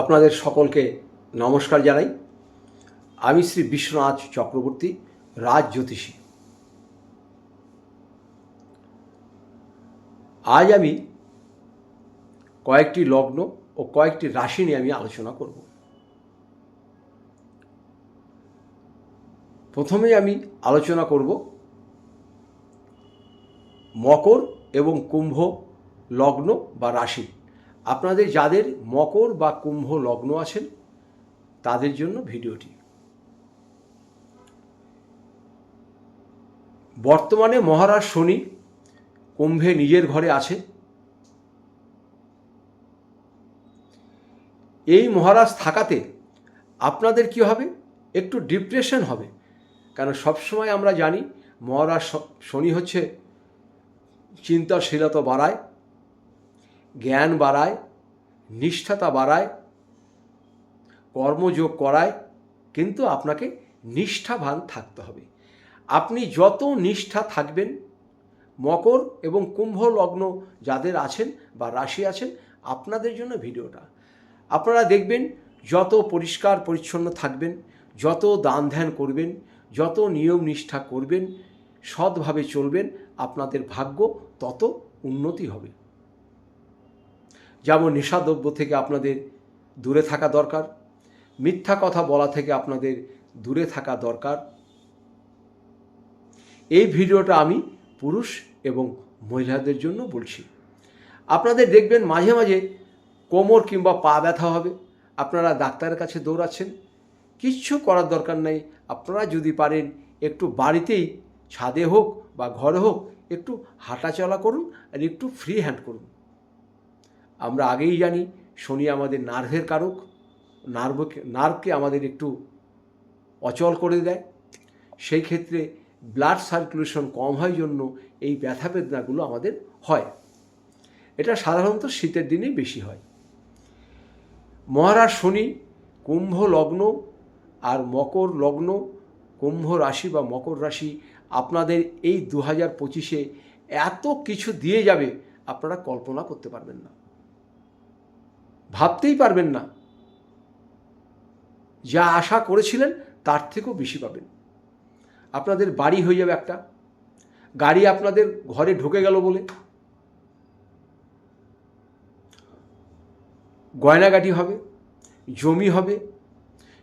আপনাদের সকলকে নমস্কার জানাই। আমি শ্রী বিশ্বনাথ চক্রবর্তী, রাজ জ্যোতিষী। আজ আমি কয়েকটি লগ্ন ও কয়েকটি রাশি নিয়ে আমি আলোচনা করব। প্রথমে আমি আলোচনা করব মকর এবং কুম্ভ লগ্ন বা রাশি। আপনাদের যাদের মকর বা কুম্ভ লগ্ন আছেন, তাদের জন্য ভিডিওটি। বর্তমানে মহারাজ শনি কুম্ভে নিজের ঘরে আছে। এই মহারাজ থাকাতে আপনাদের কি হবে? একটু ডিপ্রেশন হবে। কেন সবসময় আমরা জানি মহারাজ শনি হচ্ছে চিন্তাশীলতা বাড়ায়। জ্ঞান বাড়ায়, নিষ্ঠাতা বাড়ায়, কর্মযোগ করায়, কিন্তু আপনাকে নিষ্ঠাবান থাকতে হবে। আপনি যত নিষ্ঠা থাকবেন, মকর এবং কুম্ভ লগ্ন যাদের আছেন বা রাশি আছেন, আপনাদের জন্য ভিডিওটা। আপনারা দেখবেন যত পরিষ্কার পরিচ্ছন্ন থাকবেন, যত দান ধ্যান করবেন, যত নিয়ম নিষ্ঠা করবেন, সৎভাবে চলবেন, আপনাদের ভাগ্য তত উন্নতি হবে। যেমন নেশাদ্রব্য থেকে আপনাদের দূরে থাকা দরকার, মিথ্যা কথা বলা থেকে আপনাদের দূরে থাকা দরকার। এই ভিডিওটা আমি পুরুষ এবং মহিলাদের জন্য বলছি। আপনাদের দেখবেন মাঝে মাঝে কোমর কিংবা পা ব্যথা হবে, আপনারা ডাক্তারের কাছে দৌড়াচ্ছেন, কিচ্ছু করার দরকার নেই। আপনারা যদি পারেন একটু বাড়িতেই, ছাদে হোক বা ঘরে হোক, একটু হাঁটাচলা করুন আর একটু ফ্রি হ্যান্ড করুন। আমরা আগেই জানি শনি আমাদের নার্ভের কারক, নার্ভকে নার্ভকে আমাদের একটু অচল করে দেয়। সেই ক্ষেত্রে ব্লাড সার্কুলেশন কম হয় জন্য এই ব্যথা বেদনাগুলো আমাদের হয়। এটা সাধারণত শীতের দিনেই বেশি হয়। মহারাজ শনি কুম্ভ লগ্ন আর মকর লগ্ন, কুম্ভ রাশি বা মকর রাশি আপনাদের এই দু হাজার পঁচিশে এত কিছু দিয়ে যাবে, আপনারা কল্পনা করতে পারবেন না। ভাবতেই পারবেন না। যা আশা করেছিলেন, তার থেকেও বেশি পাবেন। আপনাদের বাড়ি হয়ে যাবে একটা। গাড়ি আপনাদের ঘরে ঢুকে গেল বলে। গয়নাগাটি হবে, জমি হবে,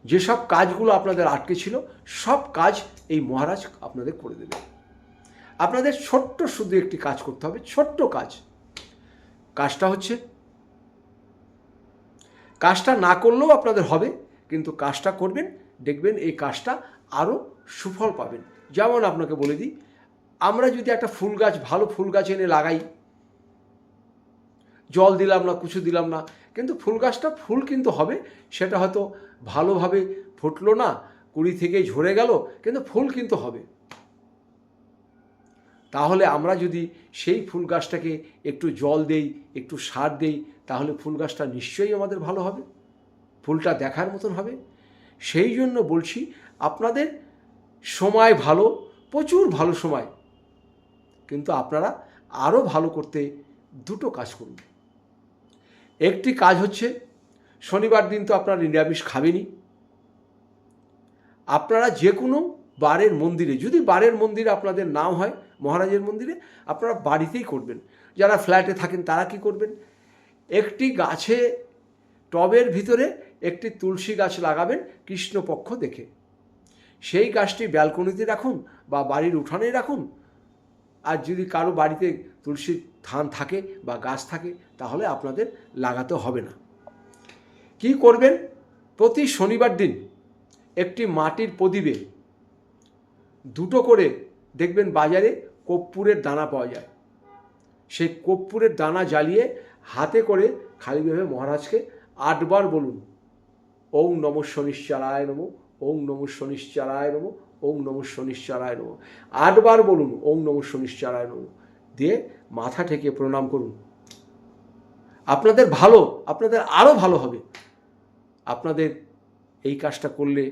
যেসব কাজগুলো আপনাদের আটকে ছিল, সব কাজ এই মহারাজ আপনাদের করে দেবে আপনাদের ছোট্ট শুধু একটি কাজ করতে হবে, ছোট্ট কাজ। কাজটা হচ্ছে কাজটা না করলেও আপনাদের হবে, কিন্তু কাজটা করবেন, দেখবেন এই কাজটা আরও সুফল পাবেন। যেমন আপনাকে বলে দিই, আমরা যদি একটা ফুল গাছ, ভালো ফুল গাছ এনে লাগাই, জল দিলাম না কিছু দিলাম না, কিন্তু ফুল গাছটা ফুল কিন্তু হবে, সেটা হয়তো ভালোভাবে ফুটলো না, কুড়ি থেকে ঝরে গেল, কিন্তু ফুল কিন্তু হবে। তাহলে আমরা যদি সেই ফুল গাছটাকে একটু জল দেই, একটু সার দেই, তাহলে ফুল গাছটা নিশ্চয়ই আমাদের ভালো হবে। ফুলটা দেখার মতন হবে। সেই জন্য বলছি, আপনাদের সময় ভালো, প্রচুর ভালো সময়। কিন্তু আপনারা আরও ভালো করতে দুটো কাজ করুন। একটি কাজ হচ্ছে, শনিবার দিন তো আপনারা নিরামিষ খাবেনই। আপনারা যে কোনো বারের মন্দিরে, যদি বারের মন্দিরে আপনাদের নাম হয়, মহারাজের মন্দিরে, আপনারা বাড়িতেই করবেন। যারা ফ্ল্যাটে থাকেন, তারা কি করবেন? একটি গাছে টবের ভিতরে একটি তুলসী গাছ লাগাবেন, কৃষ্ণপক্ষ দেখে। সেই গাছটি ব্যালকনিতে রাখুন বা বাড়ির উঠানে রাখুন। আর যদি কারও বাড়িতে তুলসী থান থাকে বা গাছ থাকে, তাহলে আপনাদের লাগাতে হবে না। কি করবেন? প্রতি শনিবার দিন একটি মাটির প্রদীপে দুটো করে দেখবেন বাজারে কর্পূরের দানা পাওয়া যায়। সেই কর্পূরের দানা জ্বালিয়ে হাতে করে খালিভাবে মহারাজকে আটবার বলুন ওং নম শনিশ্চারায় নম ওং নম শনিশ্চারায় নম ওং নম শনিশ্চারায় নম। আটবার বলুন ওং নম শনিশ্চারায় নম। দিয়ে মাথা ঠেকে প্রণাম করুন। আপনাদের ভালো, আপনাদের আরও ভালো হবে। আপনাদের এই কাজটা করলে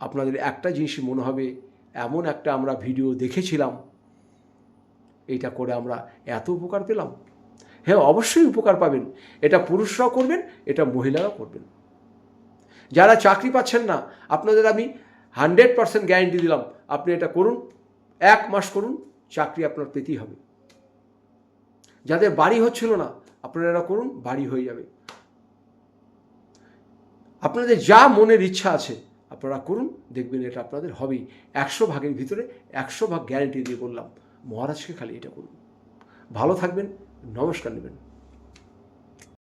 আপনাদের একটা জিনিসই মনে হবে এমন একটা আমরা ভিডিও দেখেছিলাম। এটা করে আমরা এত উপকার পেলাম। হ্যাঁ অবশ্যই উপকার পাবেন। এটা পুরুষরাও করবেন, এটা মহিলারাও করবেন। যারা চাকরি পাচ্ছেন না, আপনাদের আমি হান্ড্রেড পার্সেন্ট গ্যারেন্টি দিলাম। আপনি এটা করুন, এক মাস করুন, চাকরি আপনার পেতেই হবে। যাদের বাড়ি হচ্ছিল না, আপনারা করুন, বাড়ি হয়ে যাবে। আপনাদের যা মনের ইচ্ছা আছে আপনারা করুন, দেখবেন এটা আপনাদের হবেই একশো ভাগের ভিতরে একশো ভাগ গ্যারেন্টি দিয়ে বললাম, মহারাজকে খালি এটা করুন। ভালো থাকবেন, নমস্কার নেবেন।